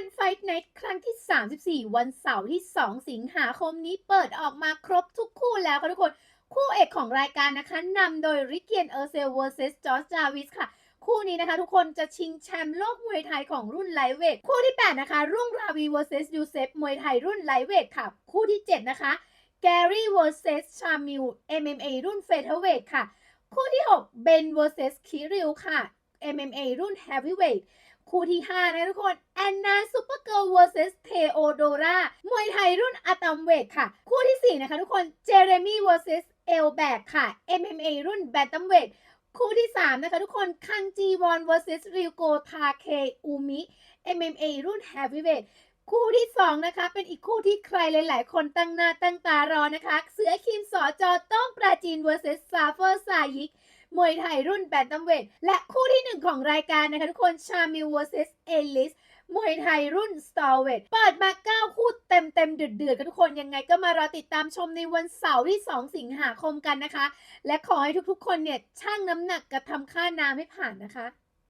วันไฟท์ไนท์ครั้งที่ 34 วันเสาร์ที่ 2 สิงหาคมนี้เปิดออกมาครบทุกคู่แล้วค่ะทุกคน คู่เอกของรายการนะคะนำโดยริกเกียนเออร์เซล vs จอร์จจาวิสค่ะ คู่นี้นะคะทุกคนจะชิงแชมป์โลกมวยไทยของรุ่นไลท์เวทคู่ที่ 8 นะคะ รุ่งราวี vs ยูเซฟมวยไทยรุ่นไลท์เวทค่ะ คู่ที่ 7 นะคะแกรี่ vs ชามิล MMA รุ่นเฟเธอร์เวทค่ะ คู่ที่ 6 เบน vs คิริวค่ะ MMA รุ่น Heavyweight คู่ที่ 5 นะทุกคน แอนนาซูเปอร์เกิร์ล vs เทโอโดรามวยไทยรุ่นอะตัมเวทค่ะ คู่ที่ 4 นะคะทุกคน เจเรมี่ vs เอลแบกค่ะ MMA รุ่นแบนตัมเวทคู่ที่ 3 นะคะทุกคน คังจีวอน vs ริวโกทาเคอูมิ MMA รุ่น Heavyweight คู่ที่ 2 นะคะ เป็นอีกคู่ที่ใครหลาย ๆ คนตั้งหน้าตั้งตารอนะคะ เสือคิมสอจอต้องปราจีน vs ซาเฟอร์ซายิก มวยไทยรุ่นแบนตัมเวทและคู่ที่1ของรายการนะคะทุกคนชามิล vs เอลิสมวยไทยรุ่นสตอร์เวทเปิดมา 9 คู่เต็มเต็มเดือดเดือดกันทุกคนยังไงก็มารอติดตามชมในวันเสาร์ที่ 2 สิงหาคมกันนะคะ และขอให้ทุกๆคนเนี่ยชั่งน้ำหนักกับทำค่าน้ำให้ผ่านนะคะ